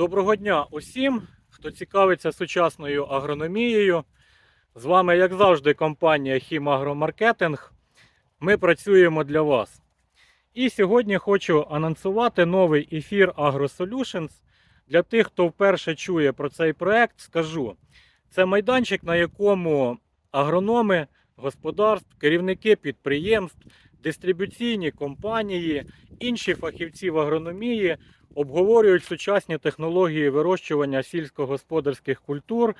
Доброго дня усім, хто цікавиться сучасною агрономією. З вами, як завжди, компанія Хімагромаркетинг. Ми працюємо для вас. І сьогодні хочу анонсувати новий ефір AgroSolutions. Для тих, хто вперше чує про цей проект, скажу: це майданчик, на якому агрономи, господарств, керівники підприємств, дистрибуційні компанії, інші фахівці в агрономії обговорюють сучасні технології вирощування сільськогосподарських культур,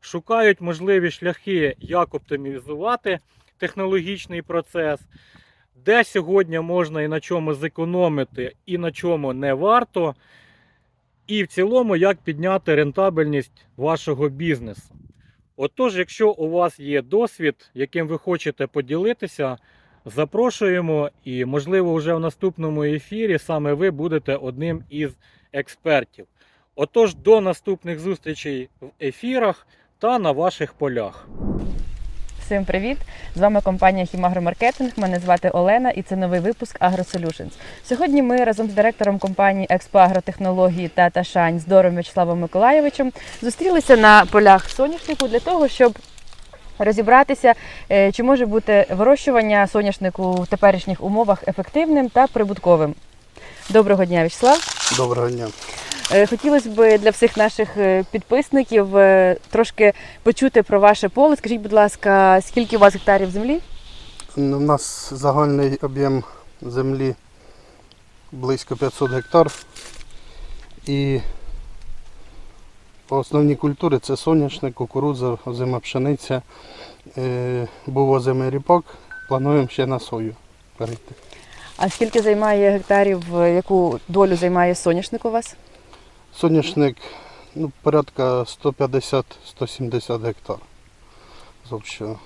шукають можливі шляхи, як оптимізувати технологічний процес, де сьогодні можна і на чому зекономити, і на чому не варто. І в цілому, як підняти рентабельність вашого бізнесу. Отож, якщо у вас є досвід, яким ви хочете поділитися, запрошуємо і, можливо, вже в наступному ефірі саме ви будете одним із експертів. Отож, до наступних зустрічей в ефірах та на ваших полях. Всім привіт! З вами компанія Хімагромаркетинг. Мене звати Олена і це новий випуск AgroSolutions. Сьогодні ми разом з директором компанії Експо Агротехнології та Ташань Здором Вячеславом Миколаєвичем зустрілися на полях соняшнику для того, щоб розібратися, е, чи може бути вирощування соняшнику в теперішніх умовах ефективним та прибутковим. Доброго дня, Вячеслав! Доброго дня. Е, Хотілося б для всіх наших е, підписників трошки почути про ваше поле. Скажіть, будь ласка, скільки у вас гектарів землі? У нас загальний об'єм землі близько 500 гектар. І основні культури це соняшник, кукурудза, озима пшениця, е, був озимий ріпак. Плануємо ще на сою перейти. А скільки займає гектарів, е, яку долю займає соняшник у вас? Соняшник ну, порядка 150-170 гектар. З общого. Е,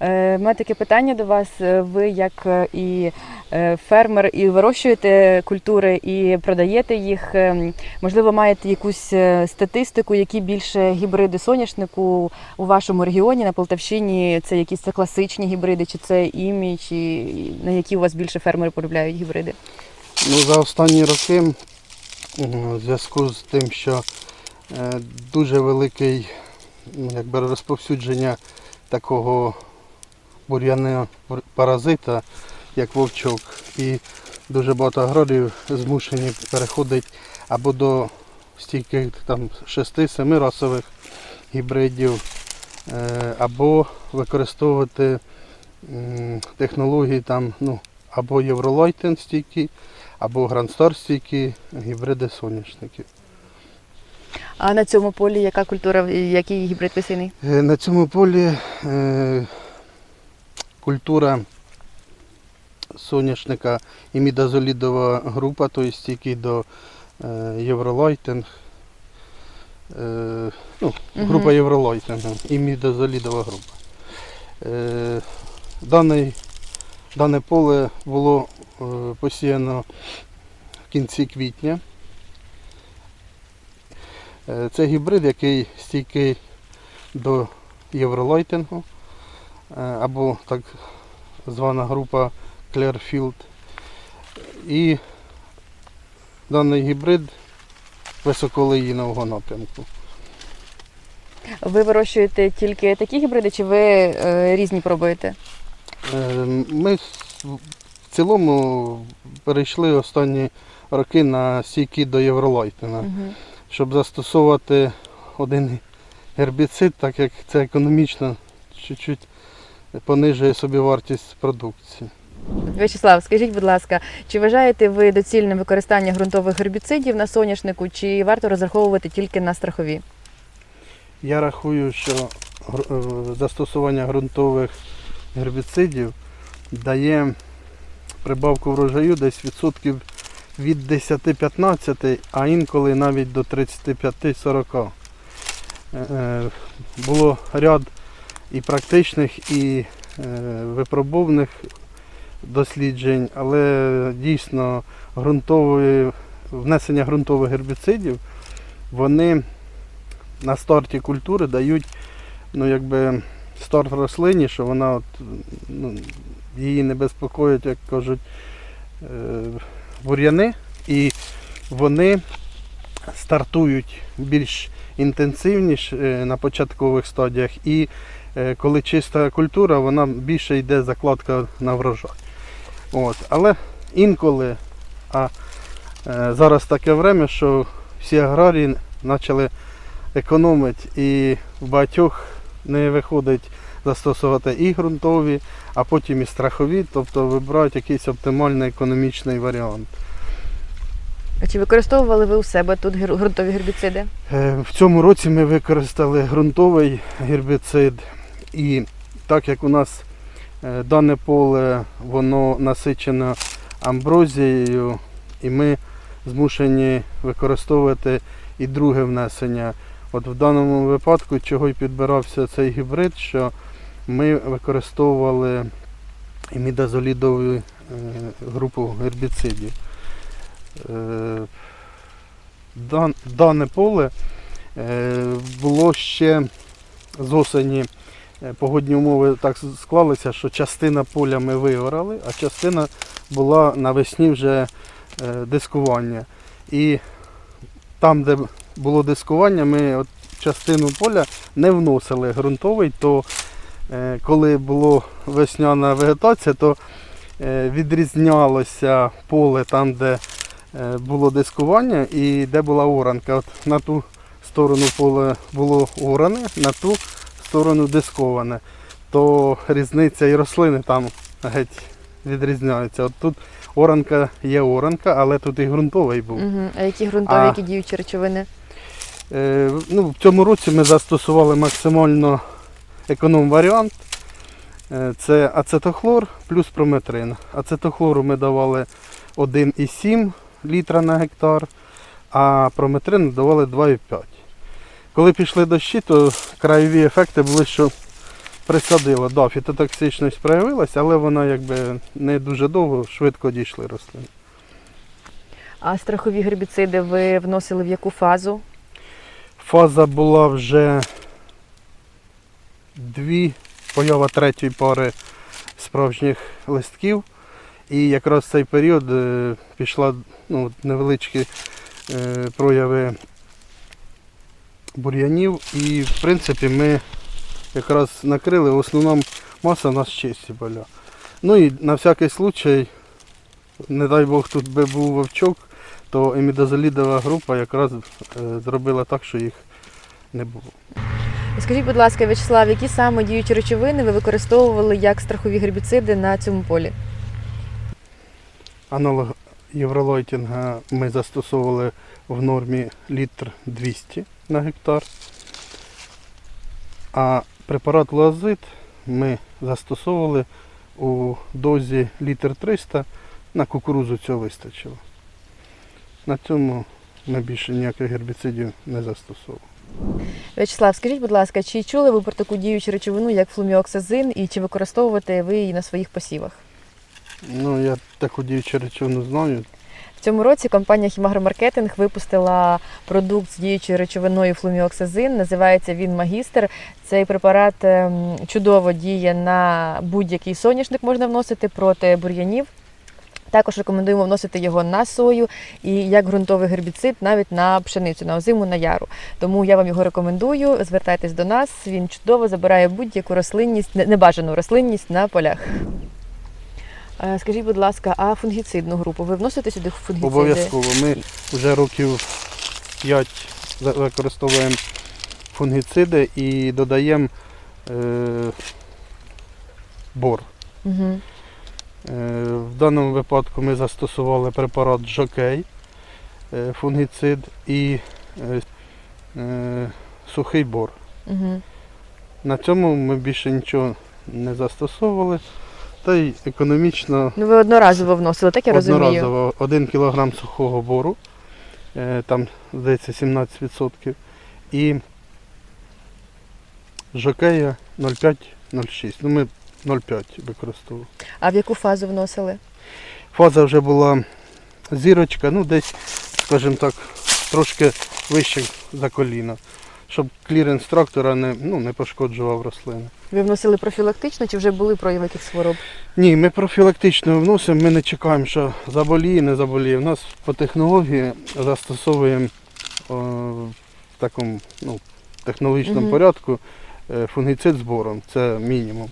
У мене таке питання до вас. Е, Ви як е, і е, фермер, і вирощуєте культури, і продаєте їх. Е, Можливо, маєте якусь е, статистику, які більше гібриди соняшнику у вашому регіоні на Полтавщині? Це якісь це класичні гібриди, чи це імі, чи на які у вас більше фермери полюбляють гібриди? Ну, за останні роки, в зв'язку з тим, що е, дуже великий якби, розповсюдження такого бур'яного паразита, як вовчок, і дуже багато аграріїв змушені переходити або до стійких там 6-7 расових гібридів, е, або використовувати технології там, ну, або Євролайтен стійкі, або Грандстар стійкі гібриди соняшників. А на цьому полі яка культура, який гібрид висійний? Е, На цьому полі е, культура соняшника імідазолідова група, тобто стійкий до е, Євролайтинг. Е, ну, група Мгм. Євролайтинга, імідазолідова група. Е, даний, дане поле було е, посіяно в кінці квітня. Е, Це гібрид, який стійкий до євролайтингу е, або так звана група Clearfield. І даний гібрид високолеїнового напрямку. Ви вирощуєте тільки такі гібриди, чи ви е, різні пробуєте? Е, Ми в цілому перейшли останні роки на стійкі до євролайтинга. Угу. щоб застосовувати один гербіцид, так як це економічно чуть-чуть понижує собі вартість продукції. Вячеслав, скажіть, будь ласка, чи вважаєте ви доцільним використання ґрунтових гербіцидів на соняшнику, чи варто розраховувати тільки на страхові? Я рахую, що е, застосування ґрунтових гербіцидів дає прибавку врожаю десь відсотків від 10-15, а інколи навіть до 35-40. Е, е, Було ряд і практичних, і е, випробовних досліджень, але дійсно ґрунтові, внесення ґрунтових гербіцидів, вони на старті культури дають ну, якби, старт рослині, що вона от, ну, її не безпокоїть, як кажуть, е, бур'яни, і вони стартують більш інтенсивніше на початкових стадіях, і коли чиста культура, вона більше йде закладка на врожай. От. Але інколи, а е, зараз таке время, що всі аграрії почали економити і в багатьох не виходить застосувати і ґрунтові, а потім і страхові, тобто вибирають якийсь оптимальний економічний варіант. А Чи використовували ви у себе тут ґрунтові гербіциди? Е, В цьому році ми використали ґрунтовий гербіцид, і так як у нас е, дане поле воно насичено амброзією, і ми змушені використовувати і друге внесення. От в даному випадку, чого й підбирався цей гібрид, що ми використовували імідазолідову е, групу гербіцидів. Е, Дане поле було ще з осені погодні умови так склалися, що частина поля ми виорали, а частина була навесні вже е, дискування. І там, де було дискування, ми от частину поля не вносили ґрунтовий, то е, коли була весняна вегетація, то е, відрізнялося поле там, де е, було дискування і де була оранка. От на ту сторону поле було оране, на ту сторону дисковане. То різниця і рослини там геть відрізняються. От тут оранка є оранка, але тут і ґрунтовий був. Угу. А які ґрунтові, А. які діючі речовини? Е, ну, в цьому році ми застосували максимально економ варіант. Е, Це ацетохлор плюс прометрин. Ацетохлору ми давали 1,7 літра на гектар, а прометрин давали 2,5. Коли пішли дощі, то краєві ефекти були, що присадило. Да, фітотоксичність проявилася, але вона якби не дуже довго, швидко дійшли рослини. А страхові гербіциди ви вносили в яку фазу? Фаза була вже дві, поява третьої пари справжніх листків. І якраз в цей період е, пішла ну, невеличкі е, прояви бур'янів. І в принципі ми якраз накрили, в основному маса у нас чисті поля. Ну і на всякий случай, не дай Бог, тут би був вовчок, то емідозолідова група якраз е, зробила так, що їх не було. Скажіть, будь ласка, В'ячеслав, які саме діючі речовини ви використовували як страхові гербіциди на цьому полі? Аналог євролойтінга ми застосовували в нормі літр 200 на гектар. А препарат луазит ми застосовували у дозі літр 300 на кукурузу цього вистачило. На цьому ми більше ніяких гербіцидів не застосовували. В'ячеслав, скажіть, будь ласка, чи чули ви про таку діючу речовину, як флуміоксазин, і чи використовуєте ви її на своїх посівах? Ну, я таку діючу речовину знаю. В цьому році компанія Хімагромаркетинг випустила продукт з діючою речовиною флуміоксазин. Називається він Магістр. Цей препарат ем, чудово діє на будь-який соняшник, можна вносити проти бур'янів. Також рекомендуємо вносити його на сою і як ґрунтовий гербіцид навіть на пшеницю, на озиму, на яру. Тому я вам його рекомендую. Звертайтесь до нас. Він чудово забирає будь-яку рослинність, небажану рослинність на полях. Е, Скажіть, будь ласка, а фунгіцидну групу ви вносите сюди фунгіциди? Обов'язково. Ми вже років 5 використовуємо фунгіциди і додаємо е, бор. Угу. Е, в даному випадку ми застосували препарат Жокей, е, фунгіцид і е, е, сухий бор. Угу. На цьому ми більше нічого не застосовували. Та й економічно Ну ви одноразово вносили, так я розумію. Одноразово 1 кг сухого бору, е, там, здається, 17%. І жокея 0,5-0,6. Ну, ми 0,5 використовували. А в яку фазу вносили? Фаза вже була зірочка, ну десь, скажімо так, трошки вище за коліна, щоб кліренс трактора не, ну, не пошкоджував рослини. Ви вносили профілактично чи вже були прояви якихось хвороб? Ні, ми профілактично вносимо, ми не чекаємо, що заболіє, не заболіє. У нас по технології застосовуємо в такому ну, технологічному Мгм. порядку е, фунгіцид збором, це мінімум.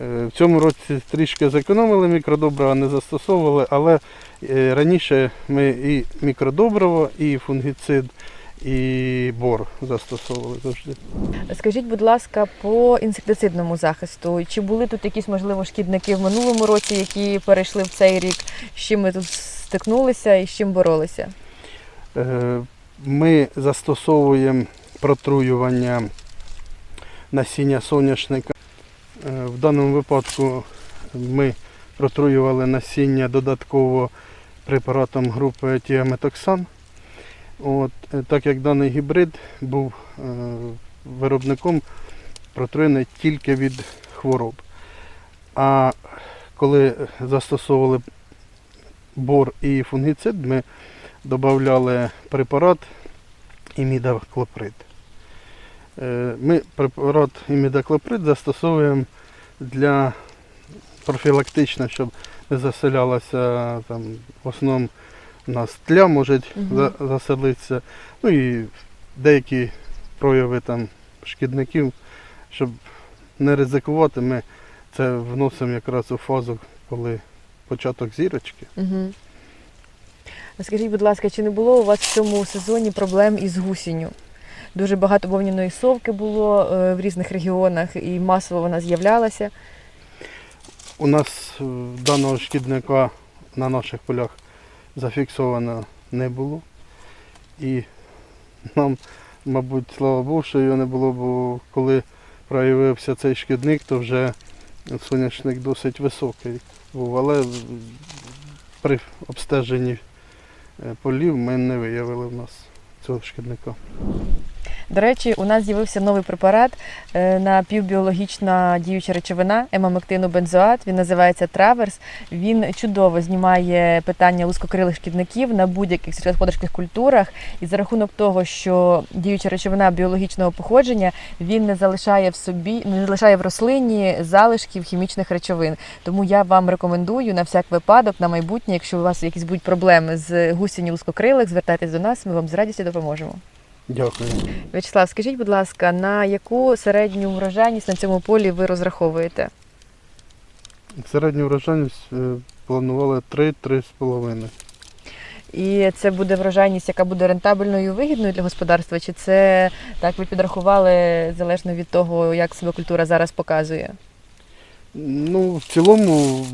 Е, В цьому році трішки зекономили мікродобрива, не застосовували, але е, раніше ми і мікродобриво, і фунгіцид, і бор застосовували завжди. Скажіть, будь ласка, по інсектицидному захисту, чи були тут якісь можливо шкідники в минулому році, які перейшли в цей рік? З чим ми тут стикнулися і з чим боролися? Е, Ми застосовуємо протруювання насіння соняшника. Е, В даному випадку ми протруювали насіння додатково препаратом групи тіаметоксан. От, е, так як даний гібрид був е, виробником протруєний тільки від хвороб. А коли застосовували бор і фунгіцид, ми додавали препарат імідаклоприд. Е, Ми препарат імідаклоприд застосовуємо для профілактично, щоб не заселялася там, в основному у нас тля може за- заселитися, ну і деякі прояви там, шкідників, щоб не ризикувати, ми це вносимо якраз у фазу, коли початок зірочки. Угу. Скажіть, будь ласка, чи не було у вас в цьому сезоні проблем із гусінню? Дуже багато вовняної совки було е, в різних регіонах і масово вона з'являлася. У нас е, даного шкідника на наших полях зафіксовано не було. І нам, мабуть, слава Богу, що його не було, бо коли проявився цей шкідник, то вже соняшник досить високий був. Але при обстеженні е, полів ми не виявили в нас цього шкідника. До речі, у нас з'явився новий препарат е, напівбіологічна діюча речовина емамектину бензоат. Він називається Траверс. Він чудово знімає питання лускокрилих шкідників на будь-яких сільськогосподарських культурах. І за рахунок того, що діюча речовина біологічного походження, він не залишає в собі, не залишає в рослині залишків хімічних речовин. Тому я вам рекомендую на всяк випадок, на майбутнє, якщо у вас якісь будуть проблеми з гусінню лускокрилих, звертайтесь до нас, ми вам з радістю допоможемо. Дякую. Вячеслав, скажіть, будь ласка, на яку середню врожайність на цьому полі ви розраховуєте? Середню врожайність е, планували 3-3,5. І це буде врожайність, яка буде рентабельною і вигідною для господарства? Чи це так ви підрахували залежно від того, як себе культура зараз показує? Ну, в цілому,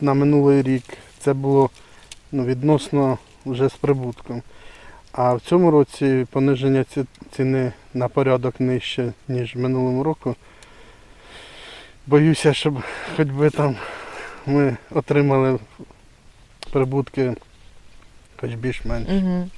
на минулий рік це було ну, відносно вже з прибутком. А в цьому році пониження ціни на порядок нижче, ніж в минулому року. Боюся, щоб хоч би там ми отримали прибутки хоч більш-менш. Угу.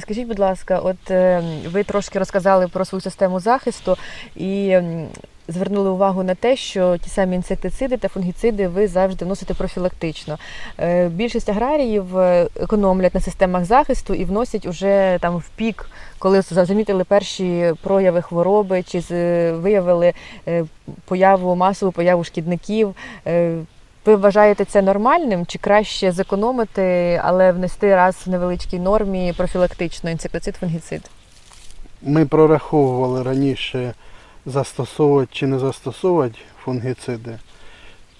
Скажіть, будь ласка, от е, ви трошки розказали про свою систему захисту і м, звернули увагу на те, що ті самі інсектициди та фунгіциди ви завжди вносите профілактично. Е, Більшість аграріїв е, економлять на системах захисту і вносять уже там в пік, коли замітили перші прояви хвороби чи виявили е, появу масову появу шкідників. Ви вважаєте це нормальним чи краще зекономити, але внести раз в невеличкій нормі профілактично інсектицид, фунгіцид? Ми прораховували раніше застосовувати чи не застосовувати фунгіциди,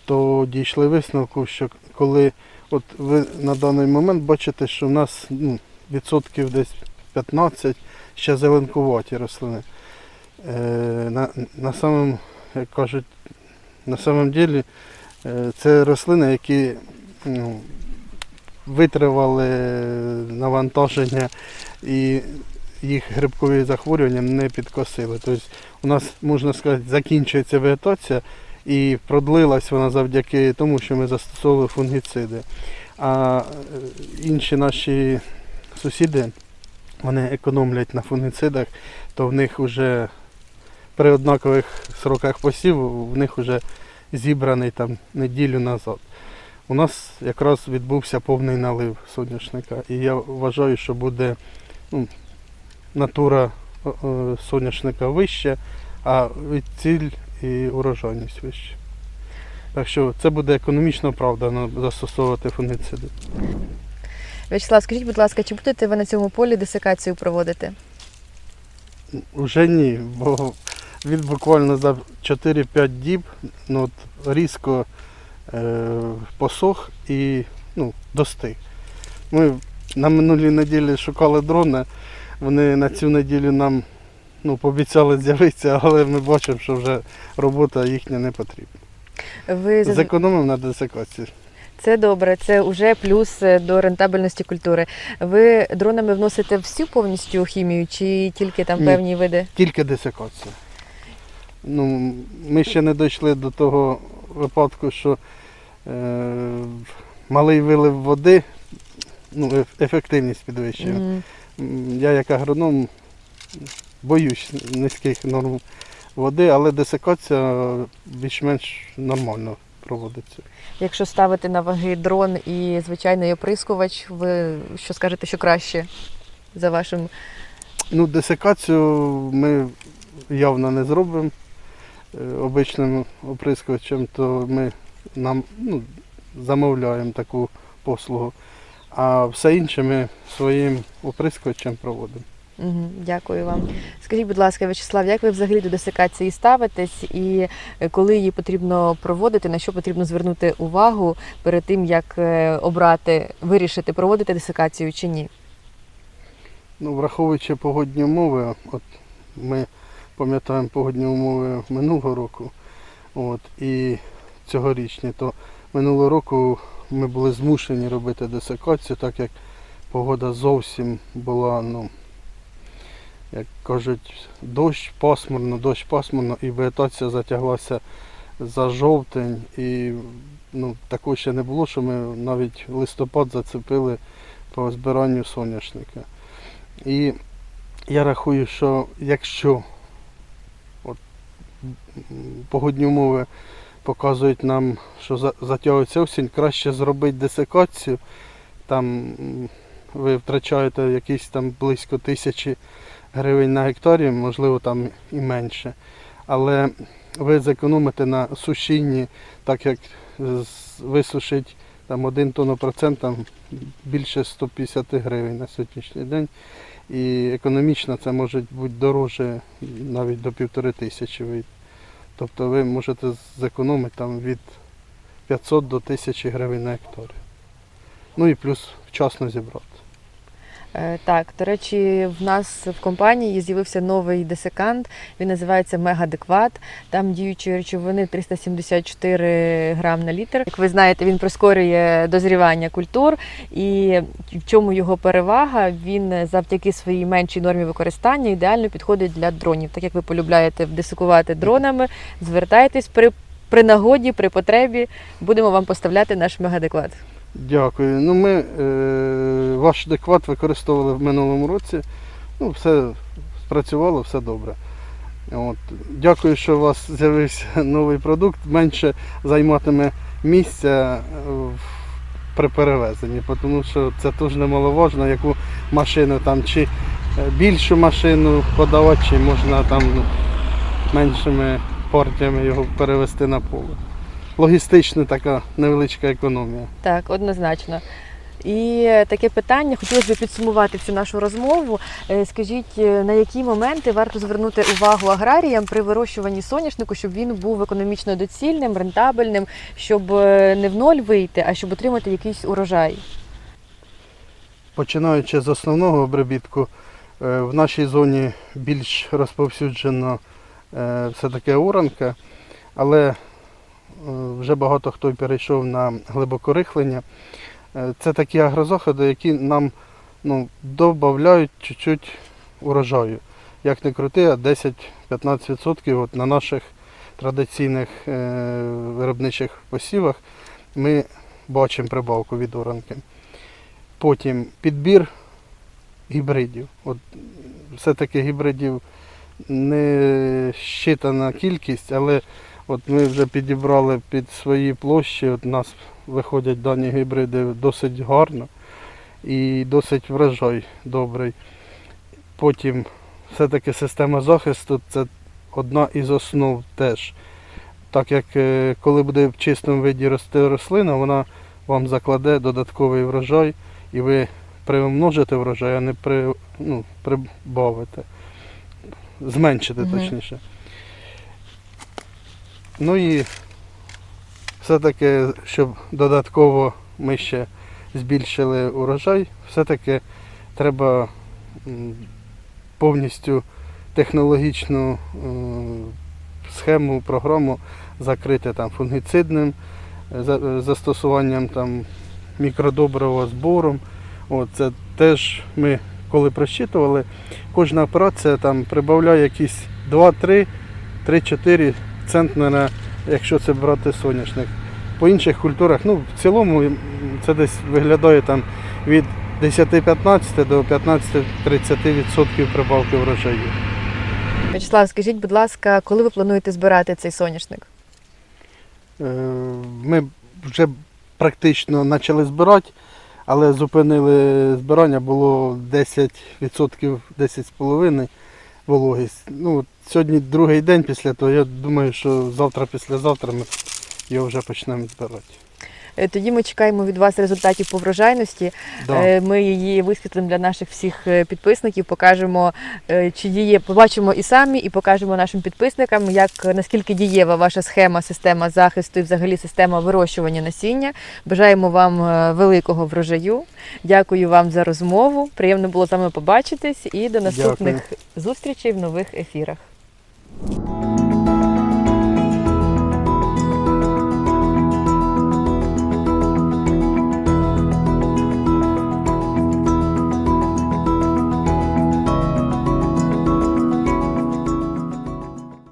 то дійшли висновку, що коли от ви на даний момент бачите, що в нас ну, відсотків десь 15 ще зеленкуваті рослини. Е, на, на самом, як кажуть, на самом ділі е, це рослини, які ну, витривали навантаження і їх грибкові захворювання не підкосили. Тобто у нас, можна сказати, закінчується вегетація і продлилась вона завдяки тому, що ми застосовували фунгіциди. А е, інші наші сусіди вони економлять на фунгіцидах, то в них вже при однакових сроках посіву в них вже зібраний там неділю назад. У нас якраз відбувся повний налив соняшника. І я вважаю, що буде ну, натура соняшника вища, а ціль і урожайність вища. Так що це буде економічно оправдано застосовувати фунгіциди. В'ячеслав, скажіть, будь ласка, чи будете ви на цьому полі десикацію проводити? Уже ні, бо він буквально за 4-5 діб ну, от, різко е, посох і ну, достиг. Ми на минулій неділі шукали дрона, вони на цю неділю нам ну, пообіцяли з'явитися, але ми бачимо, що вже робота їхня не потрібна. Ви Зекономив на десикації. Це добре, це вже плюс е, до рентабельності культури. Ви дронами вносите всю повністю хімію чи тільки там Ні. певні види? Тільки десикація. Ну, ми ще не дійшли до того випадку, що е, малий вилив води, ну, ефективність підвищує. Мгм. Я як агроном боюсь низьких норм води, але десикація більш-менш нормально проводиться. Якщо ставити на ваги дрон і звичайний оприскувач, ви що скажете, що краще за вашим Ну, десикацію ми явно не зробимо е, обичним оприскувачем, то ми нам ну, замовляємо таку послугу. А все інше ми своїм оприскувачем проводимо. Угу, дякую вам. Скажіть, будь ласка, Вячеслав, як ви взагалі до десикації ставитесь і коли її потрібно проводити, на що потрібно звернути увагу перед тим, як е, обрати, вирішити, проводити десикацію чи ні? Ну, враховуючи погодні умови, от ми пам'ятаємо погодні умови минулого року, от, і цьогорічні, то минулого року ми були змушені робити десикацію, так як погода зовсім була, ну, як кажуть, дощ пасмурно, дощ пасмурно, і вегетація затяглася за жовтень. І ну, такого ще не було, що ми навіть листопад зацепили по збиранню соняшника. І я рахую, що якщо от, погодні умови показують нам, що затягується осінь, краще зробити десикацію. Там ви втрачаєте якісь там близько тисячі гривень на гектарі, можливо там і менше. Але ви зекономите на сушінні, так як висушить там 1 тонну процент, там більше 150 гривень на сьогоднішній день. І економічно це може бути дороже навіть до півтори тисячі. Тобто ви можете зекономити там від 500 до 1000 гривень на гектар. Ну і плюс вчасно зібрати. Е, Так, до речі, в нас в компанії з'явився новий десикант. Він називається Мегадекват. Там діючі речовини 374 грам на літр. Як ви знаєте, він прискорює дозрівання культур. І в чому його перевага? Він завдяки своїй меншій нормі використання ідеально підходить для дронів. Так як ви полюбляєте десикувати дронами, звертайтесь при, при нагоді, при потребі. Будемо вам поставляти наш мегадекват. Дякую. Ну, ми е, ваш адекват використовували в минулому році. Ну, все спрацювало, все добре. От. Дякую, що у вас з'явився новий продукт. Менше займатиме місця е, при перевезенні, тому що це теж немаловажно, яку машину там, чи е, більшу машину подавати, чи можна там ну, меншими партіями його перевезти на поле. Логістична така невеличка економія. Так, однозначно. І таке питання хотілося б підсумувати всю нашу розмову. Е, Скажіть, е, на які моменти варто звернути увагу аграріям при вирощуванні соняшнику, щоб він був економічно доцільним, рентабельним, щоб е, не в ноль вийти, а щоб отримати якийсь урожай? Починаючи з основного обробітку, е, в нашій зоні більш розповсюджено е, все-таки оранка, але е, вже багато хто перейшов на глибокорихлення. Е, Це такі агрозаходи, які нам ну, додають чуть-чуть урожаю. Як не крути, а 10-15% от на наших традиційних е, виробничих посівах ми бачимо прибавку від оранки. Потім підбір гібридів. От все-таки гібридів не щитана кількість, але от ми вже підібрали під свої площі. От у нас виходять дані гібриди досить гарно і досить врожай добрий. Потім все-таки система захисту це одна із основ теж. Так як е, коли буде в чистому виді рости рослина, вона вам закладе додатковий врожай і ви приумножити врожай, а не при, ну, прибавити. Зменшити Мгм. точніше. Ну і все-таки, щоб додатково ми ще збільшили урожай, все-таки треба повністю технологічну схему, програму закрити там фунгіцидним е, е, застосуванням там мікродобрива збором. Це теж ми коли просчитували, кожна операція там прибавляє якісь 2-3, 3-4 центнера, якщо це брати соняшник. По інших культурах, ну в цілому це десь виглядає там від 10-15 до 15-30% прибавки врожаю. Вячеслав, скажіть, будь ласка, коли ви плануєте збирати цей соняшник? Е, Ми вже практично почали збирати, але зупинили збирання, було 10%, 10,5% вологість. Ну, сьогодні другий день після того, я думаю, що завтра, післязавтра ми його вже почнемо збирати. Е, Тоді ми чекаємо від вас результатів по врожайності. Да. Е, Ми її висвітлимо для наших всіх е, підписників, покажемо, чи діє, побачимо і самі, і покажемо нашим підписникам, як наскільки дієва ваша схема, система захисту і взагалі система вирощування насіння. Бажаємо вам великого врожаю. Дякую вам за розмову. Приємно було з вами побачитись і до наступних зустрічей в нових ефірах.